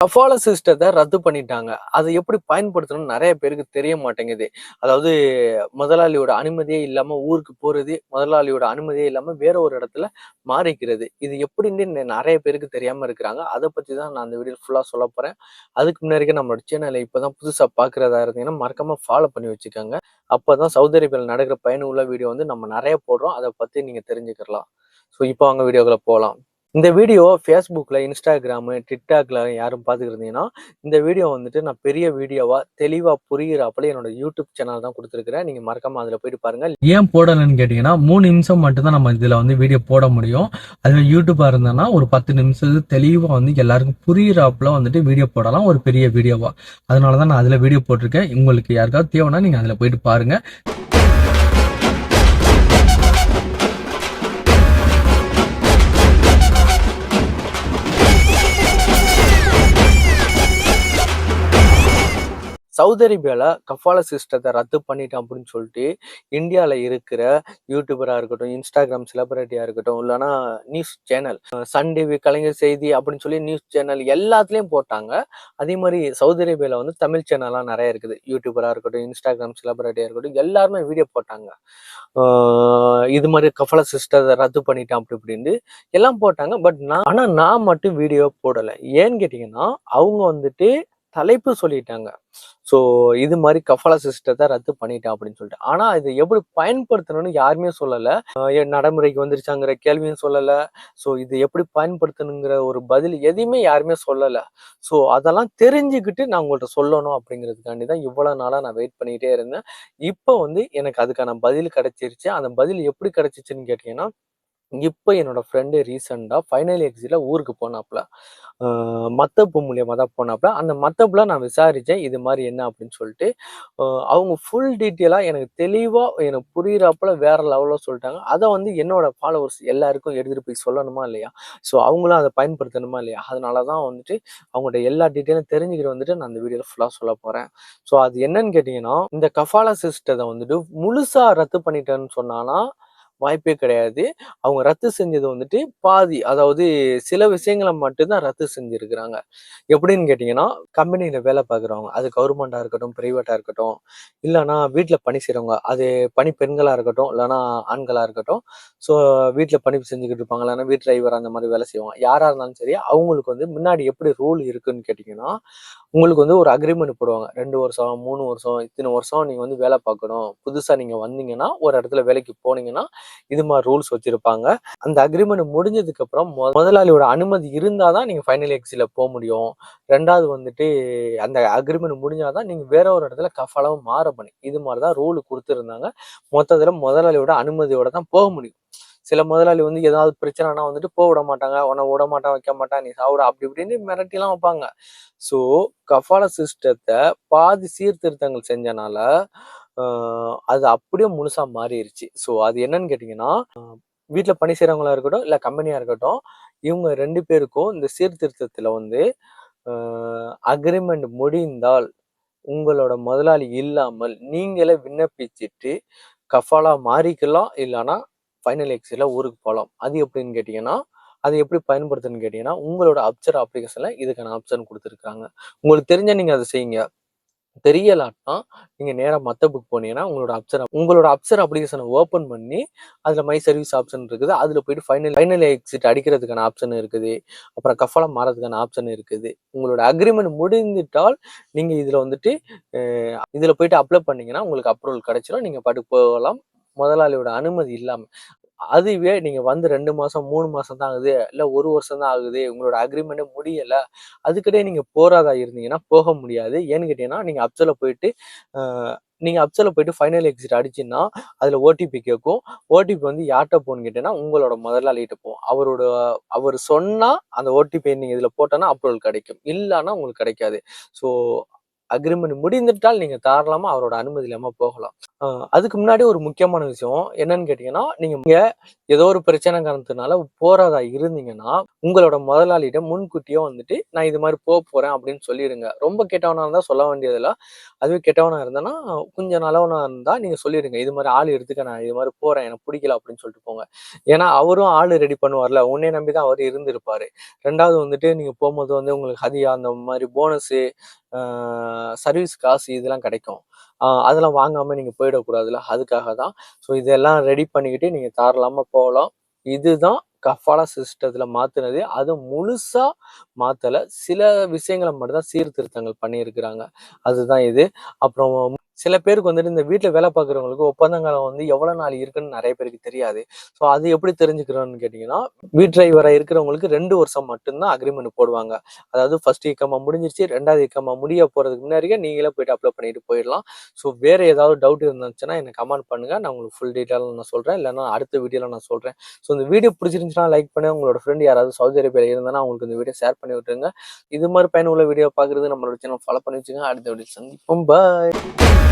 கஃபால சிஸ்டத்தை ரத்து பண்ணிட்டாங்க. அதை எப்படி பயன்படுத்தணும்னு நிறைய பேருக்கு தெரிய மாட்டேங்குது. அதாவது முதலாளியோட அனுமதியே இல்லாம ஊருக்கு போறது முதலாளியோட அனுமதியே இல்லாமல் வேற ஒரு இடத்துல மாறிக்கிறது. இது எப்படின்னு நிறைய பேருக்கு தெரியாம இருக்கிறாங்க. அதை பத்தி தான் நான் அந்த வீடியோ ஃபுல்லா சொல்ல போறேன். அதுக்கு முன்னாடி நம்மளோட சேனலை இப்பதான் புதுசா பாக்குறதா இருந்தீங்கன்னா மறக்காம ஃபாலோ பண்ணி வச்சுக்கோங்க. அப்பதான் சவுதி அரேபியாவில் நடக்கிற பயனுள்ள வீடியோ வந்து நம்ம நிறைய போடுறோம். அதை பத்தி நீங்க தெரிஞ்சுக்கலாம். ஸோ இப்போ அவங்க வீடியோக்குள்ள போகலாம் இந்த வீடியோ ஃபேஸ்புக்கில் இன்ஸ்டாகிராமு டிக்டாக்ல யாரும் பார்த்துக்கிருந்தீங்கன்னா இந்த வீடியோ வந்துட்டு நான் பெரிய வீடியோவாக தெளிவாக புரிகிறாப்புல என்னோட யூடியூப் சேனல் தான் கொடுத்துருக்கிறேன். நீங்கள் மறக்காமல் அதில் போயிட்டு பாருங்கள் ஏன் போடலன்னு கேட்டிங்கன்னா மூணு நிமிஷம் மட்டும்தான் நம்ம இதில் வந்து வீடியோ போட முடியும். அதில் யூடியூப்பாக இருந்தோம்னா ஒரு பத்து நிமிஷம் தெளிவாக வந்து எல்லாருக்கும் புரியுறாப்புல வந்துட்டு வீடியோ போடலாம். ஒரு பெரிய வீடியோவாக அதனால தான் நான் அதில் வீடியோ போட்டிருக்கேன். உங்களுக்கு யாருக்காவது தேவைன்னா நீங்கள் அதில் போயிட்டு பாருங்கள் சவுதி அரேபியாவில் கஃபால சிஸ்டத்தை ரத்து பண்ணிட்டேன் அப்படின்னு சொல்லிட்டு இந்தியாவில் இருக்கிற யூடியூபராக இருக்கட்டும் இன்ஸ்டாகிராம் செலிபிரிட்டியாக இருக்கட்டும் இல்லைன்னா news channel Sun TV Kalaignar Seithi அப்படின்னு சொல்லி நியூஸ் சேனல் எல்லாத்துலேயும் போட்டாங்க. அதே மாதிரி சவுதி அரேபியாவில் வந்து தமிழ் சேனல்லாம் நிறைய இருக்குது. யூடியூபராக இருக்கட்டும் இன்ஸ்டாகிராம் செலிபிரிட்டியாக இருக்கட்டும் எல்லாருமே வீடியோ போட்டாங்க. இது மாதிரி கஃபல சிஸ்டத்தை ரத்து பண்ணிட்டேன் அப்படி இப்படின்னு எல்லாம் போட்டாங்க. பட் நான் ஆனால் நான் மட்டும் வீடியோ போடலை. ஏன்னு கேட்டிங்கன்னா அவங்க வந்துட்டு தலைப்பு சொல்லிட்டாங்க. ஸோ இது மாதிரி கஃபல சிஸ்டத்தை ரத்து பண்ணிட்டேன் அப்படின்னு சொல்லிட்டு. ஆனால் இது எப்படி பயன்படுத்தணும்னு யாருமே சொல்லலை. நடைமுறைக்கு வந்துருச்சாங்கிற கேள்வியும் சொல்லலை. ஸோ இது எப்படி பயன்படுத்தணுங்கிற ஒரு பதில் எதையுமே யாருமே சொல்லலை. ஸோ அதெல்லாம் தெரிஞ்சுக்கிட்டு நான் உங்கள்கிட்ட சொல்லணும் அப்படிங்கிறதுக்காண்டி தான் இவ்வளோ நாளாக நான் வெயிட் பண்ணிகிட்டே இருந்தேன். இப்போ வந்து எனக்கு அதுக்கான பதில் கிடைச்சிருச்சு. அந்த பதில் எப்படி கிடைச்சிச்சுன்னு கேட்டிங்கன்னா இப்போ என்னோட ஃப்ரெண்டு ரீசெண்டாக ஃபைனல் எக்ஸில் ஊருக்கு போனாப்புல. மத்தப்பு மூலியமாக தான் போனாப்புல அந்த மத்தப்புலாம் நான் விசாரித்தேன் இது மாதிரி என்ன அப்படின்னு சொல்லிட்டு. அவங்க ஃபுல் டீட்டெயிலாக எனக்கு தெளிவாக எனக்கு புரிகிறப்பல வேற லெவலில் சொல்லிட்டாங்க. அதை வந்து என்னோட ஃபாலோவர்ஸ் எல்லாருக்கும் எடுத்துகிட்டு போய் சொல்லணுமா இல்லையா? ஸோ அவங்களும் அதை பயன்படுத்தணுமா இல்லையா? அதனால தான் வந்துட்டு அவங்களோட எல்லா டீட்டெயிலும் தெரிஞ்சுக்கிட்டு வந்துட்டு நான் அந்த வீடியோவில் ஃபுல்லாக சொல்ல போகிறேன் ஸோ அது என்னன்னு கேட்டிங்கன்னா இந்த கஃபாலா சிஸ்டத்தை வந்துட்டு முழுசாக ரத்து பண்ணிட்டேன்னு சொன்னான்னா வாய்ப்பே கிடையாது. அவங்க ரத்து செஞ்சது வந்துட்டு பாதி அதாவது சில விஷயங்களை மட்டும்தான் ரத்து செஞ்சுருக்கிறாங்க. எப்படின்னு கேட்டிங்கன்னா கம்பெனியில் வேலை பார்க்குறவங்க அது கவர்மெண்ட்டாக இருக்கட்டும் ப்ரைவேட்டாக இருக்கட்டும் இல்லைன்னா வீட்டில் பணி செய்கிறவங்க அது பணி பெண்களாக இருக்கட்டும் இல்லைன்னா ஆண்களாக இருக்கட்டும் ஸோ வீட்டில் பணி செஞ்சுக்கிட்டு இருப்பாங்க இல்லைன்னா வீட் டிரைவர் அந்த மாதிரி வேலை செய்வாங்க. யாராக இருந்தாலும் சரி அவங்களுக்கு வந்து முன்னாடி எப்படி ரூல் இருக்குன்னு கேட்டிங்கன்னா உங்களுக்கு வந்து ஒரு அக்ரிமெண்ட் போடுவாங்க. ரெண்டு வருஷம் மூணு வருஷம் இத்தனை வருஷம் நீங்கள் வந்து வேலை பார்க்கணும். புதுசாக நீங்கள் வந்தீங்கன்னா ஒரு இடத்துல வேலைக்கு போனீங்கன்னா இது மாதிரி ரூல்ஸ் வச்சிருப்பாங்க. அந்த அக்ரிமெண்ட் முடிஞ்சதுக்கு அப்புறம் முதலாளியோட அனுமதி இருந்தால் தான் நீங்கள் ஃபைனல் எக்ஸில் போக முடியும். ரெண்டாவது வந்துட்டு அந்த அக்ரிமெண்ட் முடிஞ்சாதான் நீங்கள் வேற ஒரு இடத்துல கஃபாலாவும் மாற பண்ணி இது மாதிரி தான் ரூல் கொடுத்துருந்தாங்க. மொத்தத்தில் முதலாளியோட அனுமதியோட தான் போக முடியும். சில முதலாளி வந்து ஏதாவது பிரச்சனைனா வந்துட்டு போக விட மாட்டாங்க. உன்னை விட மாட்டான் வைக்க மாட்டான் நீ சாப்பிட அப்படி இப்படின்னு மிரட்டிலாம் வைப்பாங்க. ஸோ கஃபால சிஸ்டத்தை பாதி சீர்திருத்தங்கள் செஞ்சனால அது அப்படியே முழுசா மாறிடுச்சு ஸோ அது என்னன்னு கேட்டிங்கன்னா வீட்டில் பணி செய்கிறவங்களா இருக்கட்டும் இல்லை கம்பெனியாக இருக்கட்டும் இவங்க ரெண்டு பேருக்கும் இந்த சீர்திருத்தத்தில் வந்து அக்ரிமெண்ட் முடிந்தால் உங்களோட முதலாளி இல்லாமல் நீங்களே விண்ணப்பிச்சிட்டு கஃபாலா மாறிக்கலாம் இல்லைன்னா ஃபைனல் எக்ஸில் ஊருக்கு போகலாம். அது எப்படின்னு கேட்டிங்கன்னா அது எப்படி பயன்படுத்துன்னு கேட்டிங்கன்னா உங்களோட அப்சர் அப்ளிகேஷனில் இதுக்கான ஆப்ஷன் கொடுத்துருக்காங்க. உங்களுக்கு தெரிஞ்ச நீங்கள் அதை செய்யுங்க. தெரியலாட்டா நீங்கள் நேராக மற்ற புக் போனீங்கன்னா உங்களோட அப்சர் உங்களோட அப்சர் அப்ளிகேஷனை ஓப்பன் பண்ணி அதில் மை சர்வீஸ் ஆப்ஷன் இருக்குது. அதில் போயிட்டு ஃபைனல் ஃபைனல் எக்ஸிட் அடிக்கிறதுக்கான ஆப்ஷன் இருக்குது. அப்புறம் கஃபலம் மாறதுக்கான ஆப்ஷன் இருக்குது. உங்களோட அக்ரிமெண்ட் முடிந்துட்டால் நீங்கள் இதில் வந்துட்டு இதில் போயிட்டு அப்ளை பண்ணீங்கன்னா உங்களுக்கு அப்ரூவல் கிடைச்சிடும் நீங்கள் பாட்டுக்கு போகலாம் முதலாளியோட அனுமதி இல்லாமல் அதுவே நீங்கள் வந்து ரெண்டு மாதம் மூணு மாதம் தான் ஆகுது. இல்லை ஒரு வருஷம் தான் ஆகுது. உங்களோட அக்ரிமெண்ட்டே முடியலை. அதுக்கிட்டே நீங்கள் போகிறதா இருந்தீங்கன்னா போக முடியாது. ஏன்னு கேட்டீங்கன்னா நீங்கள் அப்சலில் போயிட்டு நீங்கள் அப்சலில் போயிட்டு ஃபைனல் எக்ஸிட் அடிச்சின்னா அதில் ஓடிபி கேட்கும் ஓடிபி வந்து யார்கிட்ட போகணும்னு கேட்டீங்கன்னா உங்களோட முதலாளிகிட்ட போகும். அவரோட அவர் சொன்னால் அந்த ஓடிபி நீங்கள் இதில் போட்டோன்னா அப்ரூவல் கிடைக்கும். இல்லைன்னா உங்களுக்கு கிடைக்காது. ஸோ அக்ரிமெண்ட் முடிந்துட்டால் நீங்க தாராளமா அவரோட அனுமதி இல்லாம போகலாம். அதுக்கு முன்னாடி ஒரு முக்கியமான விஷயம் என்னன்னு கேட்டீங்கன்னா நீங்க ஏதோ ஒரு பிரச்சனை காரணத்தினால போறதா இருந்தீங்கன்னா உங்களோட முதலாளியிடம் முன்கூட்டியே வந்துட்டு நான் இது மாதிரி போக போறேன் அப்படின்னு சொல்லிடுங்க ரொம்ப கெட்டவனா இருந்தா சொல்ல வேண்டியதில்ல அதுவே கெட்டவனா இருந்தேன்னா கொஞ்சம் நல்லவனா இருந்தா நீங்க சொல்லிடுங்க இது மாதிரி ஆள் எடுத்துக்க நான் இது மாதிரி போறேன் எனக்கு பிடிக்கல அப்படின்னு சொல்லிட்டு போங்க. ஏன்னா அவரும் ஆள் ரெடி பண்ணுவார்ல. உன்னே நம்பி தான் அவர் இருந்திருப்பாரு. ரெண்டாவது வந்துட்டு நீங்க போகும்போது வந்து உங்களுக்கு ஹதியா அந்த மாதிரி போனஸு சர்வீஸ் காசு இதெல்லாம் கிடைக்கும். அதெல்லாம் வாங்காம நீங்க போயிடக்கூடாதுல்ல. அதுக்காக தான் ஸோ இதெல்லாம் ரெடி பண்ணிக்கிட்டு நீங்கள் தாராளமா போகலாம். இதுதான் கஃபாலா சிஸ்டத்தில் மாத்துனது. அது முழுசா மாற்றலை சில விஷயங்களை மட்டும்தான் சீர்திருத்தங்கள் பண்ணியிருக்கிறாங்க. அதுதான் இது. அப்புறம் சில பேருக்கு வந்துட்டு இந்த வீட்டில் வேலை பார்க்குறவங்களுக்கு ஒப்பந்தங்காலம் வந்து எவ்வளோ நாள் இருக்குன்னு நிறைய பேருக்கு தெரியாது. ஸோ அது எப்படி தெரிஞ்சுக்கிறோன்னு கேட்டிங்கன்னா வீட் டிரைவராக இருக்கிறவங்களுக்கு ரெண்டு வருஷம் மட்டும்தான் அக்ரிமெண்ட் போடுவாங்க. அதாவது ஃபர்ஸ்ட் இக்கமாக முடிஞ்சிருச்சு ரெண்டாவது இக்கமா முடிய போகிறதுக்கு முன்னாடியே நீங்களே போயிட்டு அப்ளை பண்ணிட்டு போயிடலாம். ஸோ வேறு ஏதாவது டவுட் இருந்துச்சுன்னா எனக்கு கமெண்ட் பண்ணுங்கள் நான் உங்களுக்கு ஃபுல் டீட்டெயில் நான் சொல்கிறேன் இல்லைன்னா அடுத்த வீடியோவில் நான் சொல்கிறேன் ஸோ இந்த வீடியோ பிடிச்சிருந்துச்சுன்னா லைக் பண்ணி உங்களோட ஃப்ரெண்ட் யாராவது சவுதி அரேபியாவில் இருந்தாங்கன்னா அவங்களுக்கு இந்த வீடியோ ஷேர் பண்ணி விட்டுருங்க. இது மாதிரி பயனுள்ள வீடியோ பார்க்குறது நம்மளோட சேனல் ஃபாலோ பண்ணி வச்சுக்கோங்க. அடுத்த வீடியோ சந்திப்போம். பாய்